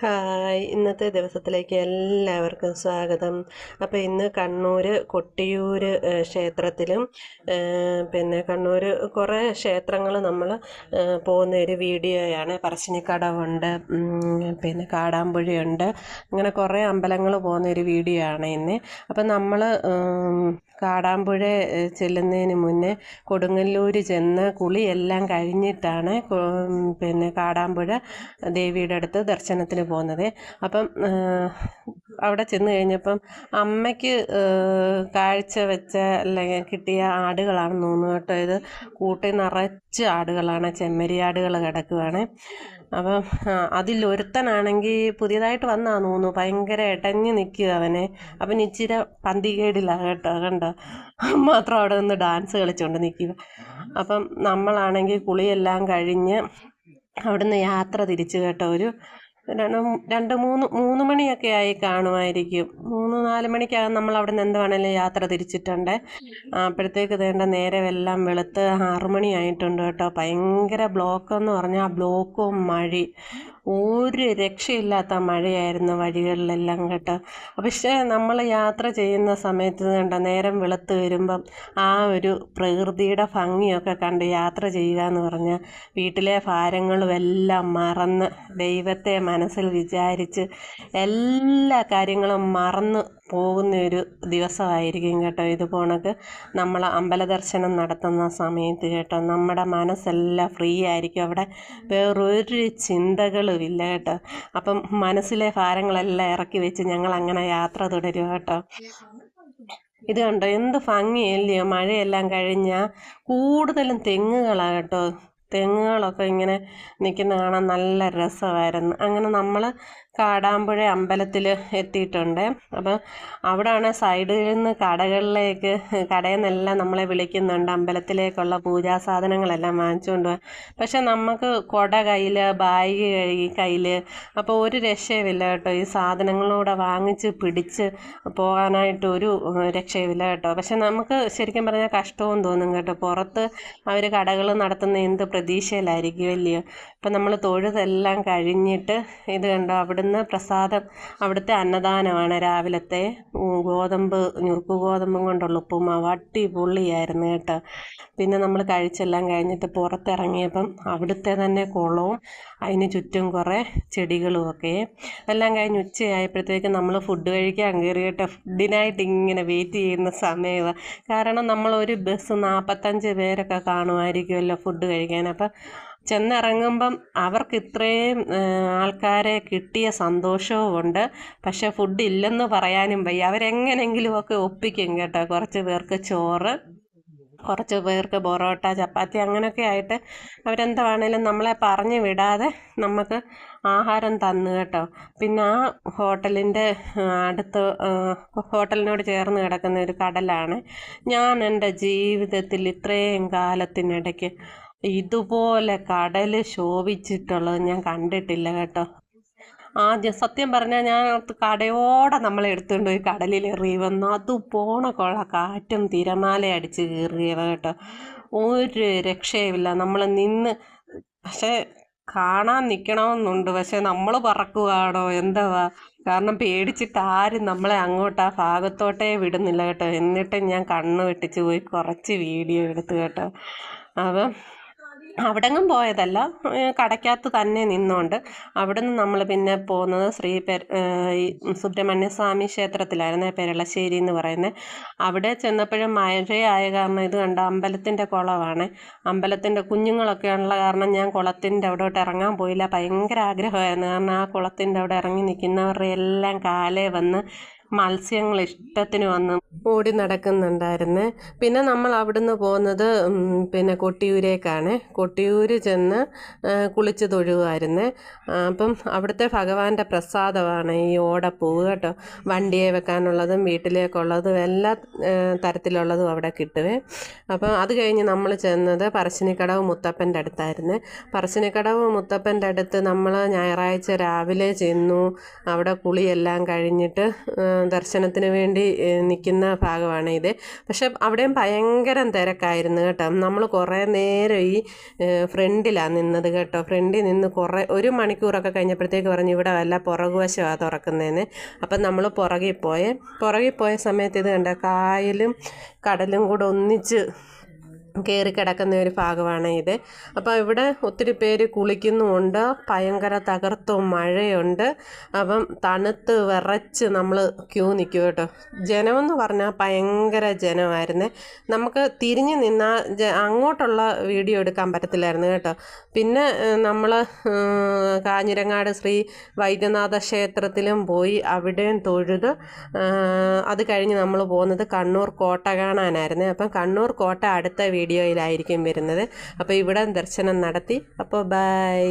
Hi. ഇന്നത്തെ ദിവസത്തിലേക്ക് എല്ലാവർക്കും സ്വാഗതം. അപ്പോൾ ഇന്ന് കണ്ണൂർ കൊട്ടിയൂർ ക്ഷേത്രത്തിലും പിന്നെ കണ്ണൂർ കുറേ ക്ഷേത്രങ്ങൾ നമ്മൾ പോകുന്ന ഒരു വീഡിയോയാണ്. പറശ്ശിനിക്കടവുണ്ട് പിന്നെ കാടാമ്പുഴയുണ്ട്. അങ്ങനെ കുറേ അമ്പലങ്ങൾ പോകുന്ന ഒരു വീഡിയോ ആണ് ഇന്ന്. അപ്പം നമ്മൾ കാടാമ്പുഴ ചെല്ലുന്നതിന് മുന്നേ കൊടുങ്ങല്ലൂർ ചെന്ന് കുളിയെല്ലാം കഴിഞ്ഞിട്ടാണ് പിന്നെ കാടാമ്പുഴ ദേവിയുടെ അടുത്ത് ദർശനത്തിന് പോകുന്നത് അപ്പം അവിടെ ചെന്ന് കഴിഞ്ഞപ്പം അമ്മയ്ക്ക് കാഴ്ച വെച്ച അല്ലെങ്കിൽ കിട്ടിയ ആടുകളാണെന്ന് തോന്നുന്നു കേട്ടോ ഇത്. കൂട്ടി നിറച്ച് ആടുകളാണ് ചെമ്മരിയാടുകൾ കിടക്കുവാണ്. അപ്പം അതിലൊരുത്തനാണെങ്കിൽ പുതിയതായിട്ട് വന്നാന്ന് തോന്നുന്നു. ഭയങ്കര ഇടഞ്ഞു നിൽക്കുക അവനെ. അപ്പം ഇച്ചിരി പന്തികേടിലാണ് കേട്ടോ കണ്ടോ? മാത്രം അവിടെ നിന്ന് ഡാൻസ് കളിച്ചുകൊണ്ട് നിൽക്കുക അപ്പം നമ്മളാണെങ്കിൽ കുളിയെല്ലാം കഴിഞ്ഞ് അവിടുന്ന് യാത്ര തിരിച്ചു കേട്ടോ ഒരു രണ്ട് മൂന്ന് മൂന്ന് മണിയൊക്കെ ആയി കാണുമായിരിക്കും. മൂന്ന് നാല് മണിക്കകം നമ്മൾ അവിടെ നിന്ന് എന്ത് വേണേലും യാത്ര തിരിച്ചിട്ടുണ്ട്. അപ്പോഴത്തേക്ക് വേണ്ട നേരെ എല്ലാം വെളുത്ത് ആറ് മണിയായിട്ടുണ്ട് കേട്ടോ. ഭയങ്കര ബ്ലോക്ക് എന്ന് പറഞ്ഞാൽ ആ ബ്ലോക്കും മഴ ഒരു രക്ഷയില്ലാത്ത മഴയായിരുന്നു വഴികളിലെല്ലാം കേട്ടോ. പക്ഷേ നമ്മൾ യാത്ര ചെയ്യുന്ന സമയത്ത് കണ്ടോ നേരം വെളുത്ത് വരുമ്പം ആ ഒരു പ്രകൃതിയുടെ ഭംഗിയൊക്കെ കണ്ട് യാത്ര ചെയ്യുക എന്ന് പറഞ്ഞാൽ വീട്ടിലെ ഭാരങ്ങളും എല്ലാം മറന്ന് ദൈവത്തെ മനസ്സിൽ വിചാരിച്ച് എല്ലാ കാര്യങ്ങളും മറന്ന് പോകുന്ന ഒരു ദിവസമായിരിക്കും കേട്ടോ ഇത് പോണക്ക് നമ്മൾ അമ്പല ദർശനം നടത്തുന്ന സമയത്ത് കേട്ടോ നമ്മുടെ മനസ്സെല്ലാം ഫ്രീ ആയിരിക്കും. അവിടെ വേറൊരു ചിന്തകളും ഇല്ല കേട്ടോ. അപ്പം മനസ്സിലെ ഭാരങ്ങളെല്ലാം ഇറക്കി വെച്ച് ഞങ്ങൾ അങ്ങനെ യാത്ര തുടരും കേട്ടോ. ഇത് കണ്ടോ? എന്ത് ഭംഗിയല്ലയോ? മഴയെല്ലാം കഴിഞ്ഞാൽ കൂടുതലും തെങ്ങുകളാണ് കേട്ടോ. തെങ്ങുകളൊക്കെ ഇങ്ങനെ നിൽക്കുന്ന കാണാൻ നല്ല രസമായിരുന്നു. അങ്ങനെ നമ്മൾ കാടാമ്പുഴ അമ്പലത്തിൽ എത്തിയിട്ടുണ്ട്. അപ്പം അവിടെയാണ് സൈഡിൽ നിന്ന് കടകളിലേക്ക് കടയിൽ നിന്നെല്ലാം നമ്മളെ വിളിക്കുന്നുണ്ട്. അമ്പലത്തിലേക്കുള്ള പൂജാ സാധനങ്ങളെല്ലാം വാങ്ങിച്ചുകൊണ്ട് പക്ഷെ നമുക്ക് കുട കയ്യിൽ ബാഗ് കയ്യിൽ അപ്പോൾ ഒരു രക്ഷയുമില്ല കേട്ടോ. ഈ സാധനങ്ങളൂടെ വാങ്ങിച്ച് പിടിച്ച് പോകാനായിട്ട് ഒരു രക്ഷയുമില്ല കേട്ടോ. പക്ഷെ നമുക്ക് ശരിക്കും പറഞ്ഞാൽ കഷ്ടവും തോന്നും കേട്ടോ. പുറത്ത് അവർ കടകൾ നടത്തുന്ന എന്ത് പ്രതീക്ഷയിലായിരിക്കും അല്ലയോ? ഇപ്പം നമ്മൾ തൊഴുതെല്ലാം കഴിഞ്ഞിട്ട് ഇത് കണ്ടോ? അവിടുന്ന് പ്രസാദം അവിടുത്തെ അന്നദാനമാണ്. രാവിലത്തെ ഗോതമ്പ് ഞുറുക്ക് ഗോതമ്പും കൊണ്ടുള്ള ഉപ്പുമാവ് അടിപൊളിയായിരുന്നു കേട്ടോ. പിന്നെ നമ്മൾ കഴിച്ചെല്ലാം കഴിഞ്ഞിട്ട് പുറത്തിറങ്ങിയപ്പം അവിടുത്തെ തന്നെ കുളവും അതിന് ചുറ്റും കുറേ ചെടികളും ഒക്കെ. എല്ലാം കഴിഞ്ഞ് ഉച്ചയായപ്പോഴത്തേക്ക് നമ്മൾ ഫുഡ് കഴിക്കാൻ കയറി കേട്ടോ. ഫുഡിനായിട്ട് ഇങ്ങനെ വെയിറ്റ് ചെയ്യുന്ന സമയമാണ് കാരണം നമ്മളൊരു ബസ് നാൽപ്പത്തഞ്ച് പേരൊക്കെ കാണുമായിരിക്കുമല്ലോ ഫുഡ് കഴിക്കാൻ. അപ്പം ചെന്നിറങ്ങുമ്പം അവർക്ക് ഇത്രയും ആൾക്കാരെ കിട്ടിയ സന്തോഷവും ഉണ്ട്. പക്ഷേ ഫുഡ് ഇല്ലെന്ന് പറയാനും വയ്യ. അവരെങ്ങനെങ്കിലുമൊക്കെ ഒപ്പിക്കും കേട്ടോ. കുറച്ച് പേർക്ക് ചോറ് കുറച്ച് പേർക്ക് പൊറോട്ട ചപ്പാത്തി അങ്ങനെയൊക്കെ ആയിട്ട് അവരെന്താ വേണേലും നമ്മളെ പറഞ്ഞു വിടാതെ നമുക്ക് ആഹാരം തന്നു കേട്ടോ. പിന്നെ ആ ഹോട്ടലിന്റെ അടുത്ത് ഹോട്ടലിനോട് ചേർന്ന് കിടക്കുന്ന ഒരു കടലാണ്. ഞാൻ എന്റെ ജീവിതത്തിൽ ഇത്രയും കാലത്തിനിടയ്ക്ക് ഇതുപോലെ കടൽ ശോഭിച്ചിട്ടുള്ളത് ഞാൻ കണ്ടിട്ടില്ല കേട്ടോ. ആദ്യം സത്യം പറഞ്ഞാൽ ഞാൻ കടയോടെ നമ്മൾ എടുത്തുകൊണ്ട് പോയി കടലിൽ എറിയുമെന്നു അത് പോണ കൊള്ള കാറ്റും തിരമാല അടിച്ച് കീറിയത് കേട്ടോ. ഒരു രക്ഷയുമില്ല. നമ്മൾ നിന്ന് പക്ഷേ കാണാൻ നിൽക്കണമെന്നുണ്ട് പക്ഷെ നമ്മൾ പറക്കുവാണോ എന്തുവാ? കാരണം പേടിച്ചിട്ട് ആരും നമ്മളെ അങ്ങോട്ട് ആ ഭാഗത്തോട്ടേ വിടുന്നില്ല കേട്ടോ. എന്നിട്ട് ഞാൻ കണ്ണ് വെട്ടിച്ച് പോയി കുറച്ച് വീഡിയോ എടുത്തു കേട്ടോ. അപ്പം അവിടെങ്ങും പോയതല്ല. കടയ്ക്കകത്ത് തന്നെ നിന്നുകൊണ്ട് നിന്ന് നമ്മൾ പിന്നെ പോകുന്നത് ശ്രീ പെര സുബ്രഹ്മണ്യസ്വാമി ക്ഷേത്രത്തിലായിരുന്നു പെരളശ്ശേരി എന്ന് പറയുന്നത് അവിടെ ചെന്നപ്പോഴും മഴയായ കാരണം ഇത് കണ്ട അമ്പലത്തിന്റെ കുളമാണ് അമ്പലത്തിന്റെ കുഞ്ഞുങ്ങളൊക്കെ ഉള്ള കാരണം ഞാൻ കുളത്തിന്റെ അവിടോട്ട് ഇറങ്ങാൻ പോയില്ല. ഭയങ്കര ആഗ്രഹമായിരുന്നു. കാരണം ആ കുളത്തിന്റെ അവിടെ ഇറങ്ങി നിൽക്കുന്നവരുടെ എല്ലാം കാലേ വന്ന് മത്സ്യങ്ങൾ ഇഷ്ടത്തിന് വന്ന് ഓടി നടക്കുന്നുണ്ടായിരുന്നു. പിന്നെ നമ്മൾ അവിടുന്ന് പോകുന്നത് പിന്നെ കൊട്ടിയൂരേക്കാണ്. കൊട്ടിയൂർ ചെന്ന് കുളിച്ച് തൊഴുവായിരുന്നു. അപ്പം അവിടുത്തെ ഭഗവാന്റെ പ്രസാദമാണ് ഈ ഓടപ്പൂവ് കേട്ടോ. വണ്ടിയെ വെക്കാനുള്ളതും വീട്ടിലേക്കുള്ളതും എല്ലാ തരത്തിലുള്ളതും അവിടെ കിട്ടുവേ. അപ്പം അത് കഴിഞ്ഞ് നമ്മൾ ചെന്നത് പറശ്ശിനിക്കടവ് മുത്തപ്പന്റെ അടുത്തായിരുന്നു. പറശ്ശിനിക്കടവ് മുത്തപ്പന്റെ അടുത്ത് നമ്മൾ ഞായറാഴ്ച രാവിലെ ചെന്നു. അവിടെ കുളിയെല്ലാം കഴിഞ്ഞിട്ട് ദർശനത്തിന് വേണ്ടി നിൽക്കുന്ന ഭാഗമാണ് ഇത്. പക്ഷെ അവിടെയും ഭയങ്കര തിരക്കായിരുന്നു കേട്ടോ. നമ്മൾ കുറേ നേരം ഈ ഫ്രണ്ടിലാണ് നിന്നത് കേട്ടോ. ഫ്രണ്ടിൽ നിന്ന് കുറേ ഒരു മണിക്കൂറൊക്കെ കഴിഞ്ഞപ്പോഴത്തേക്ക് പറഞ്ഞു ഇവിടെ വല്ല പുറകുവശമാണ് തുറക്കുന്നതിന് അപ്പം നമ്മൾ പുറകിൽ പോയേ. പുറകിൽ പോയ സമയത്ത് ഇത് കണ്ട കായലും കടലും കൂടെ ഒന്നിച്ച് കയറി കിടക്കുന്ന ഒരു ഭാഗമാണ് ഇത്. അപ്പോൾ ഇവിടെ ഒത്തിരി പേര് കുളിക്കുന്നുമുണ്ട്. ഭയങ്കര തകർത്തും മഴയുണ്ട്. അപ്പം തണുത്ത് വിറച്ച് നമ്മൾ ക്യൂ നിൽക്കും കേട്ടോ. ജനമെന്ന് പറഞ്ഞാൽ ഭയങ്കര ജനമായിരുന്നു. നമുക്ക് തിരിഞ്ഞ് നിന്നാൽ അങ്ങോട്ടുള്ള വീഡിയോ എടുക്കാൻ പറ്റത്തില്ലായിരുന്നു കേട്ടോ. പിന്നെ നമ്മൾ കാഞ്ഞിരങ്ങാട് ശ്രീ വൈദ്യനാഥ ക്ഷേത്രത്തിലും പോയി അവിടെയും തൊഴുത് അത് കഴിഞ്ഞ് നമ്മൾ പോകുന്നത് കണ്ണൂർ കോട്ട കാണാനായിരുന്നു. അപ്പം കണ്ണൂർ കോട്ട അടുത്ത വീഡിയോയിലായിരിക്കും വരുന്നത്. അപ്പോൾ ഇവിടെ ദർശനം നടത്തി. അപ്പോൾ ബൈ.